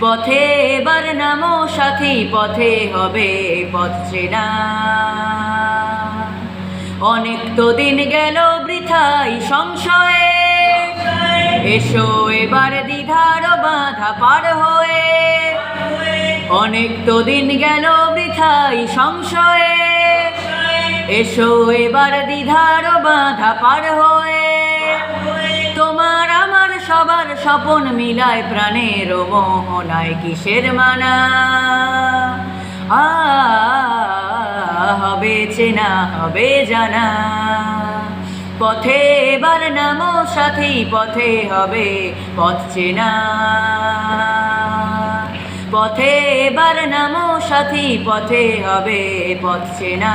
পথে এবার নামো সাথী, পথে হবে পথ চেনা অনেক তো দিন গেল বৃথাই সংশয়ে। এসো এবার দ্বিধার বাধা পার হয়ে। অনেক তো দিন গেল বৃথাই সংশয়ে। এসো এবার দ্বিধার বাধা পার হয়ে। সবার স্বপন মিলায় প্রাণের মোহনায় কিসের মানা? হবে চেনা, হবে জানা। পথে এবার নামো, সাথী পথে হবে পথ চেনা। পথে এবার নামো, সাথী পথে হবে পথ চেনা।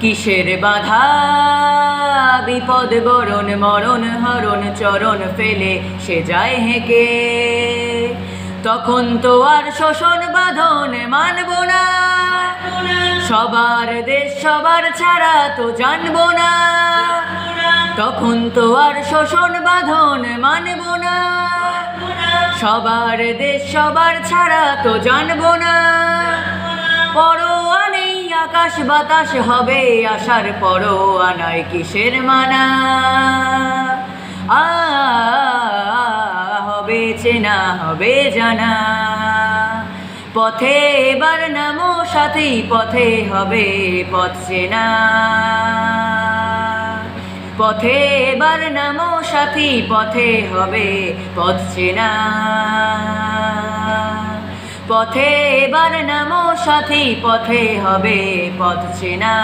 কিসের বাধা? বিপদ বরণ, মরণ, হরণ, চরণ ফেলে সে যায় হেঁকে। তখন তো আর শোষণ বাঁধন মানব না। সবার দেশ সবার ছাড়া তো জানব না। তখন তো আর শোষণ বাঁধন মানব না। সবার দেশ সবার ছাড়া তো জানব না। আকাশ বাতাস হবে আসার পরও আনায় কিসের মানা? হবে চেনা, হবে জানা। পথে এবার নামো সাথী পথে হবে পথ চেনা। পথে এবার নামো সাথী পথে হবে পথ চেনা। পথে এবার নামো সাথী পথে হবে পথ চেনা।